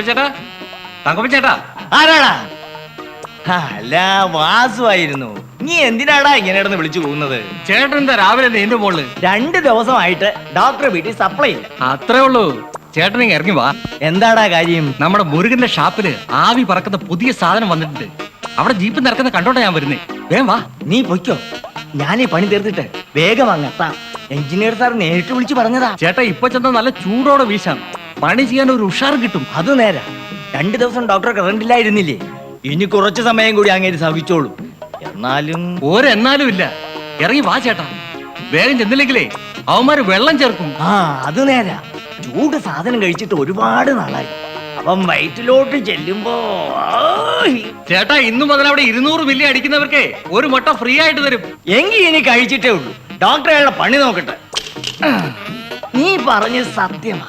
തങ്കപ്പച്ചേട്ടാ? തങ്കപ്പച്ചേട്ടാ? ആരാടാ? അല്ല വാസുവായിരുന്നു നീ എന്തിനാടാ ഇങ്ങനെ ഇടന്ന് വിളിച്ചു പോകുന്നത്? ചേട്ടൻ എന്താ രാവിലെ നീന്റെ മോൾ? രണ്ട് ദിവസമായിട്ട് ഡോക്ടറെ വീട്ടിൽ സപ്ലൈ ഇല്ല. അത്രേ ഉള്ളൂ. ചേട്ടൻ ഇങ്ങ് ഇറങ്ങി വാ. എന്താടാ കാര്യം? നമ്മുടെ മുരുകന്റെ ഷാപ്പിൽ ആവി പറക്കുന്ന പുതിയ സാധനം വന്നിട്ടുണ്ട്. അവിടെ ജീപ്പ് നിറക്കുന്ന കണ്ടോണ്ടാ ഞാൻ വരുന്നേ. വേം വാ. നീ പൊയ്ക്കോ. ഞാൻ ഈ പണി തീർത്തിട്ട് വേഗം അങ്ങെത്താം എഞ്ചിനീയർ സാർ നേരിട്ട് വിളിച്ചു പറഞ്ഞതാ. ചേട്ടാ ഇപ്പൊ ചെന്ന നല്ല ചൂടോടെ വീശാം. പണി ചെയ്യാൻ ഒരു ഉഷാർ കിട്ടും. അത് നേരാ. രണ്ടു ദിവസം ഡോക്ടർ കറണ്ടില്ലായിരുന്നില്ലേ ഇനി കുറച്ചു സമയം കൂടി അങ്ങേര് സഹിച്ചോളൂ. എന്നാലും ഓരെന്നാലും ഇല്ല. ഇറങ്ങി വാ ചേട്ടാ. വേഗം ചെന്നില്ലെങ്കിലേ അവന്മാര് വെള്ളം ചേർക്കും. ആ അത് നേരാ. ചൂട് സാധനം കഴിച്ചിട്ട് ഒരുപാട് നാളായി. അവൻ വയറ്റിലോട്ട് ചെല്ലുമ്പോ. ചേട്ടാ ഇന്നു മുതൽ അവിടെ ഇരുന്നൂറ് മില്ലി അടിക്കുന്നവർക്ക് ഒരു മുട്ട ഫ്രീ ആയിട്ട് തരും. എങ്കി ഇനി കഴിച്ചിട്ടേ ഉള്ളൂ. ഡോക്ടറെ പണി നോക്കട്ടെ. നീ പറഞ്ഞ സത്യമാ.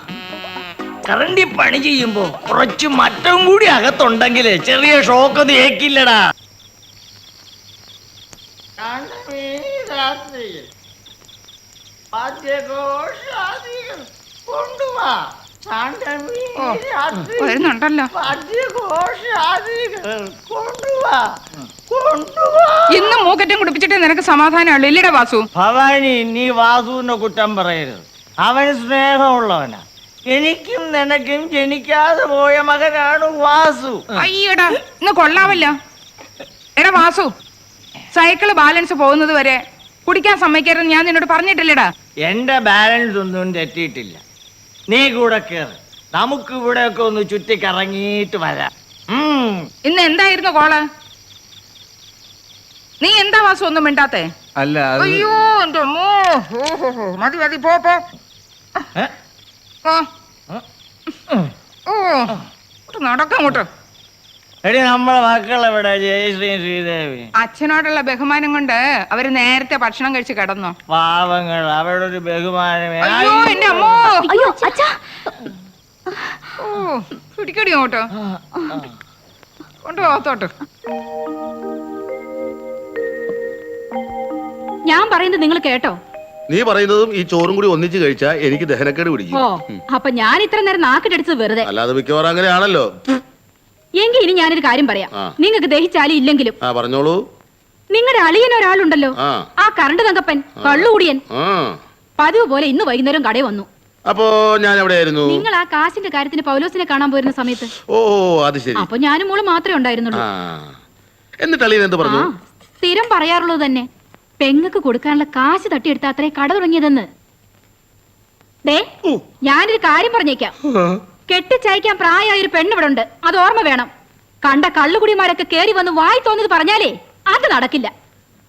കറണ്ടി പണി ചെയ്യുമ്പോ കുറച്ച് മറ്റം കൂടി അകത്തുണ്ടെങ്കിൽ ചെറിയ ഷോക്ക് തേക്കില്ലടാ വരുന്നുണ്ടല്ലോ. ഇന്ന് മൂക്കറ്റം കുടിപ്പിച്ചിട്ട് നിനക്ക് സമാധാനമുള്ളൂ. ഇല്ലടാ വാസു. ഭവാനി നീ വാസുവിന്റെ കുറ്റം പറയരുത്. അവന് സ്നേഹമുള്ളവനാ. എനിക്കും നിനക്കും ജനിക്കാതെ പോയ മകനാണ് വാസു. അയ്യടാ ഇന്ന് കൊള്ളാവല്ല എടാ വാസു സൈക്കിൾ ബാലൻസ് പോകുന്നത് വരെ കുടിക്കാൻ സമ്മതിക്കരുത് ഞാൻ നിന്നോട് പറഞ്ഞിട്ടില്ലടാ. എന്റെ ബാലൻസ് ഒന്നും തെറ്റിയിട്ടില്ല. നീ കൂടെ കേറ്. നമുക്ക് ഇവിടെ ഒക്കെ ഒന്ന് ചുറ്റിക്കറങ്ങിയിട്ട് വരാം. ഉം. ഇന്ന് എന്തായിരുന്നു കോൾ? നീ എന്താ വാസു ഒന്നും മിണ്ടാത്തേ? അല്ല അയ്യോ എന്റെ അമ്മോ. ഓ. മതി മതി പോ പോ. ഏ? എടി നമ്മളെ ശ്രീദേവി. അച്ഛനോടുള്ള ബഹുമാനം കൊണ്ട് അവർ നേരത്തെ ഭക്ഷണം കഴിച്ച് കിടന്നു. പാവങ്ങൾ അവരുടെ ഒരു ബഹുമാനമേ. അയ്യോ എന്റെ അമ്മോ. അയ്യോ അച്ഛാ. ഓ പിടിക്കടി അങ്ങോട്ട്. കൊണ്ടുപോകത്തോട്ട് ഞാൻ പറയുന്നത് നിങ്ങൾ കേട്ടോ. നീ പറയുന്നതും ഈ ചോറും കൂടി ഒന്നിച്ച് കഴിച്ചാ എനിക്ക് ദഹനക്കേട് പിടിക്കും. ഓ അപ്പൊ ഞാൻ ഇത്ര നേരം നാക്കിട്ടടിച്ചത് വെറുതെ അല്ലാതെ മിക്കവാറും അങ്ങനെയാണല്ലോ. എങ്കിൽ ഇനി ഞാനൊരു കാര്യം പറയാം. ആ. നിങ്ങൾക്ക് ദഹിച്ചാലും ഇല്ലെങ്കിലും ആ പറഞ്ഞോളൂ. നിങ്ങളുടെ അളിയൻ ഒരാളുണ്ടല്ലോ. ആ. ആ കറണ്ട് തങ്കപ്പൻ കള്ളുകൂടിയൻ. ആ. പതിവ് പോലെ ഇന്ന് വൈകുന്നേരം കടയിൽ വന്നു. അപ്പോ ഞാൻ എവിടെയായിരുന്നു? നിങ്ങൾ ആ കാശിന്റെ കാര്യത്തിന് പൗലോസിനെ കാണാൻ പോയിരുന്ന സമയത്ത്. ഓ അത് ശരി. അപ്പൊ ഞാനും മോൾ മാത്രമേ ഉണ്ടായിരുന്നുള്ളൂ. ആ. എന്നിട്ട് അളിയൻ എന്ത് ആ പറഞ്ഞു സ്ഥിരം പറയാറുള്ളത് തന്നെ. പെങ്ങക്ക് കൊടുക്കാനുള്ള കാശ് തട്ടിയെടുത്ത അത്രേ കട തുടങ്ങിയതെന്ന്. ദേ ഞാനൊരു കാര്യം പറഞ്ഞേക്കാം. കെട്ടിച്ചയക്കാൻ പ്രായമായ ഒരു പെണ്ണ് ഇവിടെ ഉണ്ട് അത് ഓർമ്മ വേണം. കണ്ട കള്ളുകുടിമാരൊക്കെ കേറി വന്ന് വായി തോന്നിയത് പറഞ്ഞാലേ അത് നടക്കില്ല.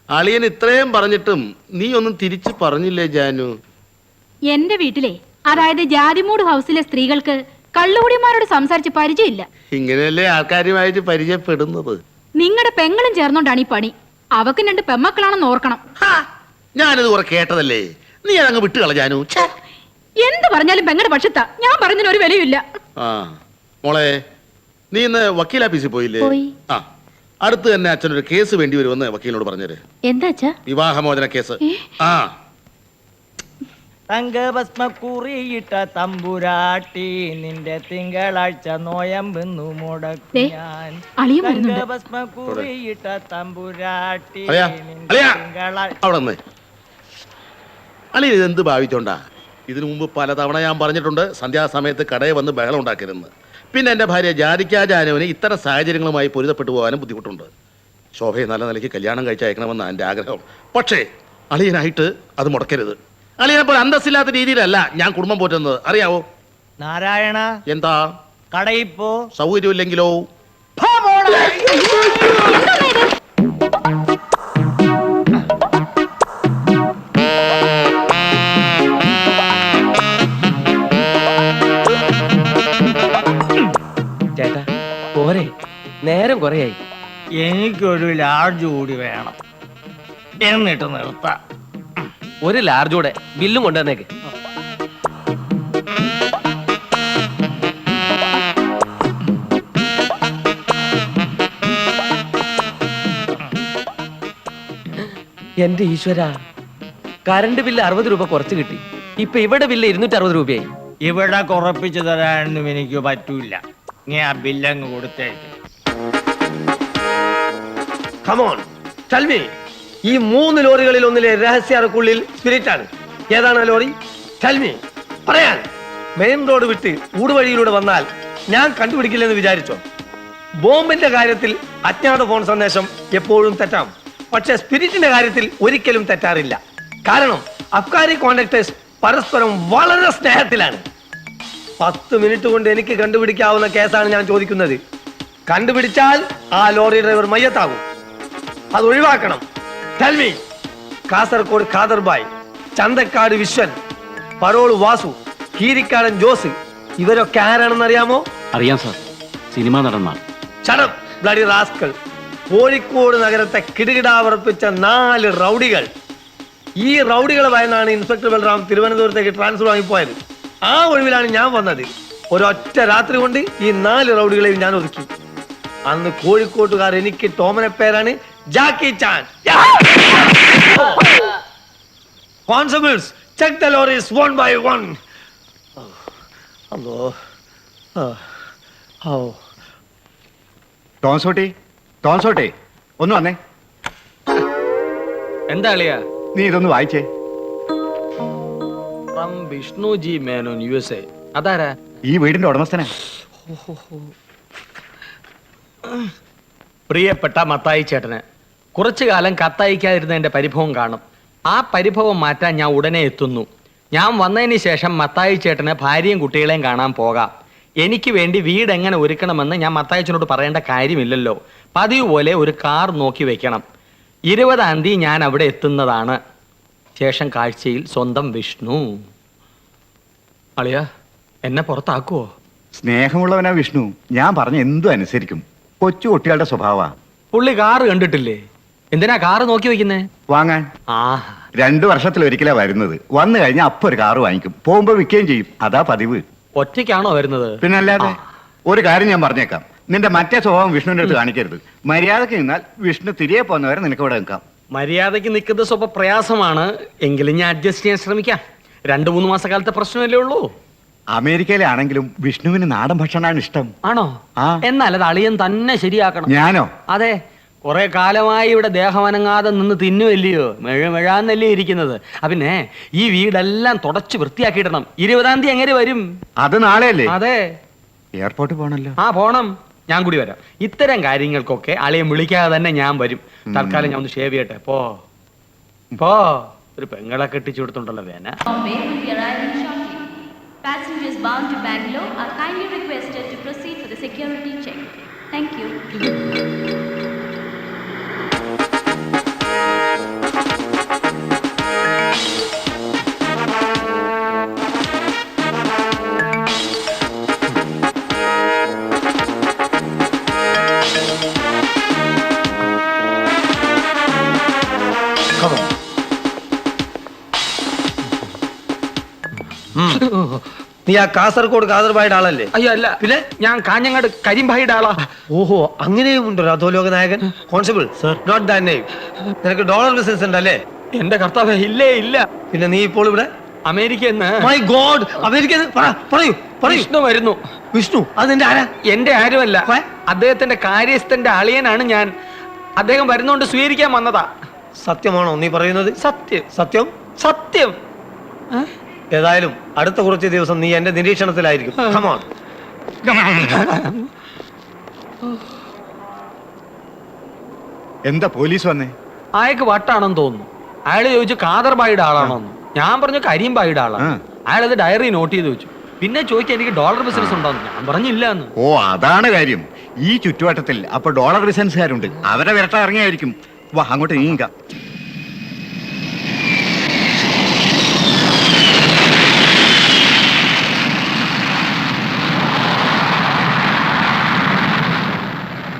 അളിയൻ ഇത്രയും പറഞ്ഞിട്ടും നീ ഒന്നും തിരിച്ചു പറഞ്ഞില്ലേ ജാനു? എന്റെ വീട്ടിലെ അതായത് ജാതിമൂട് ഹൗസിലെ സ്ത്രീകൾക്ക് കള്ളുകുടിമാരോട് സംസാരിച്ച് പരിചയമില്ല. ഇങ്ങനെയല്ലേ ആൾക്കാരുമായിട്ട് പരിചയപ്പെടുന്നത്? നിങ്ങളുടെ പെങ്ങളും ചേർന്നോണ്ടാണ് ഈ പണി. അവക്കും രണ്ട് പെമ്മക്കളാണെന്ന് ഓർക്കണം. ഞാനത് കുറെ കേട്ടതല്ലേ? നീ അതങ്ങ് വിട്ടുകളു. എന്ത് പറഞ്ഞാലും പെങ്ങളുടെ പക്ഷത്താ. ഞാൻ പറഞ്ഞതിന് ഒരു വിലയില്ല മോളെ നീ ഇന്ന് വക്കീൽ ഓഫീസിൽ പോയില്ലേ? പോയി. ആ അടുത്ത് തന്നെ അച്ഛനൊരു കേസ് വേണ്ടി വരുമെന്ന് വക്കീലിനോട് പറഞ്ഞേര്. എന്താ വിവാഹമോചന കേസ്. ആ തങ്കഭസ്മ കുറിയിട്ട തമ്പുരാട്ടി നിന്റെ തിങ്കളാഴ്ച നോയമ്പെന്നു മുടക്കും ഞാൻ. അളിയൻ തങ്കഭസ്മ കുറിയിട്ട തമ്പുരാട്ടി നിന്റെ അളിയാ. തിങ്കളാഴ്ച അവിടെ നിന്ന്. അളിയ ഇത് എന്ത് ഭാവിച്ചോണ്ടാ? ഇതിനു മുമ്പ് പലതവണ ഞാൻ പറഞ്ഞിട്ടുണ്ട് സന്ധ്യാസമയത്ത് കടയിൽ വന്ന് ബഹളം ഉണ്ടാക്കരുതെന്ന്. പിന്നെ എന്റെ ഭാര്യ ജാതിക്കാ ജാനുവിന് ഇത്തരം സാഹചര്യങ്ങളുമായി പൊരുത്തപ്പെട്ടു പോകാനും ബുദ്ധിമുട്ടുണ്ട്. ശോഭയെ നല്ല നിലയ്ക്ക് കല്യാണം കഴിച്ചയക്കണമെന്ന് എന്റെ ആഗ്രഹം. പക്ഷേ അളിയനായിട്ട് അത് മുടക്കരുത്. അളിയനെ പോലെ അന്തസ്സില്ലാത്ത രീതിയിലല്ല ഞാൻ കുടുംബം പോറ്റുന്നത്. അറിയാവോ? നാരായണ എന്താ? കടയിൽ പോ. സൗകര്യമില്ലെങ്കിലോ. ചേട്ടാ പോരെ. നേരം കുറയായി. എനിക്കൊരു ലാർജ് കൂടി വേണം. എന്നിട്ട് നിർത്താം. ഒരു ലാർജൂടെ ബില്ലും കൊണ്ടുവന്നേക്ക്. എന്റെ ഈശ്വര കറണ്ട് ബില്ല് അറുപത് രൂപ കുറച്ച് കിട്ടി. ഇപ്പൊ ഇവിടെ ബില്ല് ഇരുന്നൂറ്റി അറുപത് രൂപയായി. ഇവിടെ കുറപ്പിച്ചു തരാനൊന്നും എനിക്ക് പറ്റൂല. നീ ആ ബില്ലങ്ങ് കൊടുത്തേക്ക്. കമോൺ ടെൽ ഈ മൂന്ന് ലോറികളിൽ ഒന്നിലെ രഹസ്യാർക്കുള്ളിൽ സ്പിരിറ്റ് ആണ്. ഏതാണ് ലോറി? ചൽമി പറയാൻ. മെയിൻ റോഡ് വിട്ട് ഊടുവഴിയിലൂടെ വന്നാൽ ഞാൻ കണ്ടുപിടിക്കില്ലെന്ന് വിചാരിച്ചോ? ബോംബിന്റെ കാര്യത്തിൽ അജ്ഞാത ഫോൺ സന്ദേശം എപ്പോഴും തെറ്റാം. പക്ഷെ സ്പിരിറ്റിന്റെ കാര്യത്തിൽ ഒരിക്കലും തെറ്റാറില്ല. കാരണം അഫ്ഗാനി കോണ്ടാക്ടേഴ്സ് പരസ്പരം വളരെ സ്നേഹത്തിലാണ്. പത്ത് മിനിറ്റ് കൊണ്ട് എനിക്ക് കണ്ടുപിടിക്കാവുന്ന കേസാണ് ഞാൻ ചോദിക്കുന്നത്. കണ്ടുപിടിച്ചാൽ ആ ലോറി ഡ്രൈവർ മയ്യത്താകും. അത് ഒഴിവാക്കണം. Tell me Kasaragod Khaderbhai Chanthakkad Vishwan parole Vasu Keerikkadan Jose ഇവരൊക്കെ ആരാണെന്ന് അറിയാമോ? അറിയാം സാർ. സിനിമ നടന്മാർ. ചടം ബ്ലഡി റാസ്കൾ കോഴിക്കോട് നഗരത്തെ കിടുകിടാവർപ്പിച്ച നാല് റൗഡികൾ. ഈ റൗഡികളെ ഭയന്നാണ് ഇൻസ്പെക്ടർ ബൽറാം തിരുവനന്തപുരത്തേക്ക് ട്രാൻസ്ഫർ വാങ്ങിപ്പോയത്. ആ ഒഴിവിലാണ് ഞാൻ വന്നത്. ഒരൊറ്റ രാത്രി കൊണ്ട് ഈ നാല് റൗഡികളെയും ഞാൻ ഒതുക്കി. അന്ന് കോഴിക്കോട്ടുകാർ എനിക്ക് ടോമനെ പേരാണ് Jackie Chan. Constables check the lorries one by one അല്ലോ ഓ ടോൺസോട്ടി ടോൺസോട്ടെ ഒന്ന് വന്നേ. എന്താ അളിയാ? നീ ഇതൊന്ന് വായിച്ചേ. From Vishnu G Menon U S A അതാരാ? ഈ വീടിന്റെ ഉടമസ്ഥനാ. പ്രിയപ്പെട്ട മത്തായി ചേട്ടന് കുറച്ചു കാലം കത്തയക്കാതിരുന്നതിന്റെ പരിഭവം കാണും. ആ പരിഭവം മാറ്റാൻ ഞാൻ ഉടനെ എത്തുന്നു. ഞാൻ വന്നതിന് ശേഷം മത്തായി ചേട്ടന് ഭാര്യയും കുട്ടികളെയും കാണാൻ പോകാം. എനിക്ക് വേണ്ടി വീട് എങ്ങനെ ഒരുക്കണമെന്ന് ഞാൻ മത്തായച്ചനോട് പറയേണ്ട കാര്യമില്ലല്ലോ. പതിവ് പോലെ ഒരു കാർ നോക്കി വെക്കണം. ഇരുപതാം തീയതി ഞാൻ അവിടെ എത്തുന്നതാണ്. ശേഷം കാഴ്ചയിൽ സ്വന്തം വിഷ്ണു. അളിയ എന്നെ പുറത്താക്കുവോ? സ്നേഹമുള്ളവനാ വിഷ്ണു. ഞാൻ പറഞ്ഞ എന്തും അനുസരിക്കും. കൊച്ചു കുട്ടികളുടെ സ്വഭാവ പുള്ളി കാറ് കണ്ടിട്ടില്ലേ? എന്തിനാ കാറ് നോക്കി വെക്കുന്നേ? വാങ്ങാൻ. ആ രണ്ടു വർഷത്തിൽ ഒരിക്കലാ വരുന്നത്. വന്നു കഴിഞ്ഞാൽ അപ്പൊ ഒരു കാറ് വാങ്ങിക്കും. പോകുമ്പോ വിൽക്കുകയും ചെയ്യും. അതാ പതിവ്. ഒറ്റയ്ക്കാണോ വരുന്നത്? പിന്നെ അല്ലാതെ ഒരു കാര്യം ഞാൻ പറഞ്ഞേക്കാം. നിന്റെ മറ്റേ സ്വഭാവം വിഷ്ണുവിന്റെ അടുത്ത് കാണിക്കരുത്. മര്യാദയ്ക്ക് നിന്നാൽ വിഷ്ണു തിരികെ പോകുന്നവരെ നിനക്ക് ഇവിടെ നിൽക്കാം. മര്യാദയ്ക്ക് നിൽക്കുന്നത് സ്വഭാവ പ്രയാസമാണ്. എങ്കിലും ഞാൻ അഡ്ജസ്റ്റ് ചെയ്യാൻ ശ്രമിക്കാം. രണ്ടു മൂന്ന് മാസക്കാലത്തെ പ്രശ്നമല്ലേ ഉള്ളൂ? അമേരിക്കയിലാണെങ്കിലും വിഷ്ണുവിന് നാടൻ ഭക്ഷണമാണ് ഇഷ്ടം. ആണോ? ആ. എന്നാൽ അത് അളിയൻ തന്നെ ശരിയാക്കണം. ഞാനോ? അതെ. കുറെ കാലമായി ഇവിടെ ദേഹമനങ്ങാതെ നിന്ന് തിന്നുമല്ലയോ മെഴ മെഴാന്നല്ലേ ഇരിക്കുന്നത്. ആ പിന്നെ ഈ വീടെല്ലാം തുടച്ച് വൃത്തിയാക്കിയിടണം. ഇരുപതാം തീയതി എങ്ങനെ വരും? അത് നാളെയല്ലേ? അതെ. എയർപോർട്ടിൽ പോണല്ലോ. ആ പോണം. ഞാൻ കൂടി വരാം. ഇത്തരം കാര്യങ്ങൾക്കൊക്കെ അളിയൻ വിളിക്കാതെ തന്നെ ഞാൻ വരും. തൽക്കാലം ഞാൻ ഒന്ന് ഷേവ് ചെയ്യട്ടെ. പോ. പോ. ഒരു പെങ്ങളെ കെട്ടിച്ചു കൊടുത്തുണ്ടല്ലോ വേന. Bombay will be arriving shortly. Passengers bound to Bangalore are kindly requested to proceed for the security check. Thank you. നീ ആ കാസർഗോഡ് കാസർബായുടെ ആളല്ലേ? അയ്യോ അല്ല. പിന്നെ? ഞാൻ കാഞ്ഞങ്ങാട് കരിമ്പായിയുടെ ആളാ. ഓഹോ അങ്ങനെയും ഉണ്ടോ അധോലോക നായകൻ constable sir. Not that name നിനക്ക് ഡോളർ ബിസിനസ് ഉണ്ടല്ലേ? എന്റെ കർത്താവ് ഇല്ലേ ഇല്ല. പിന്നെ നീ ഇപ്പോൾ ഇവിടെ? അമേരിക്ക എന്ന്. മൈ ഗോഡ് അമേരിക്ക പറയൂ പറയൂ. വിഷ്ണു വരുന്നു. വിഷ്ണു അത് എന്റെ ആരാ? എന്റെ ആരുമല്ല? അദ്ദേഹത്തിന്റെ കാര്യസ്ഥന്റെ അളിയനാണ് ഞാൻ. അദ്ദേഹം വരുന്നോണ്ട് സ്വീകരിക്കാൻ വന്നതാ. സത്യമാണോ നീ പറയുന്നത്? സത്യം. സത്യം? സത്യം. ഏതായാലും അടുത്ത കുറച്ച് ദിവസം നീ എന്റെ നിരീക്ഷണത്തിലായിരിക്കും. കമോൺ എന്താ പോലീസ് വന്നേ? അയാൾക്ക് വട്ടാണെന്ന് തോന്നുന്നു. അയാൾ ചോദിച്ചു കാദർബായിയുടെ ആളാണോന്ന്. ഞാൻ പറഞ്ഞു കരീം ബായിയുടെ ആളാണ് അയാൾ അത് ഡയറി നോട്ട് ചെയ്ത് വെച്ചു. പിന്നെ ചോദിച്ചു എനിക്ക് ഡോളർ ബിസിനസ് ഉണ്ടോന്ന്. ഞാൻ പറഞ്ഞില്ല എന്ന്. ഓ അതാണ് കാര്യം. ഈ ചുറ്റുവട്ടത്തിൽ അപ്പൊ ഡോളർ ബിസിനസ്സുകാരുണ്ട്. അവരെ വിരട്ട ഇറങ്ങിയായിരിക്കും. വാ അങ്ങോട്ട് നീങ്ങാം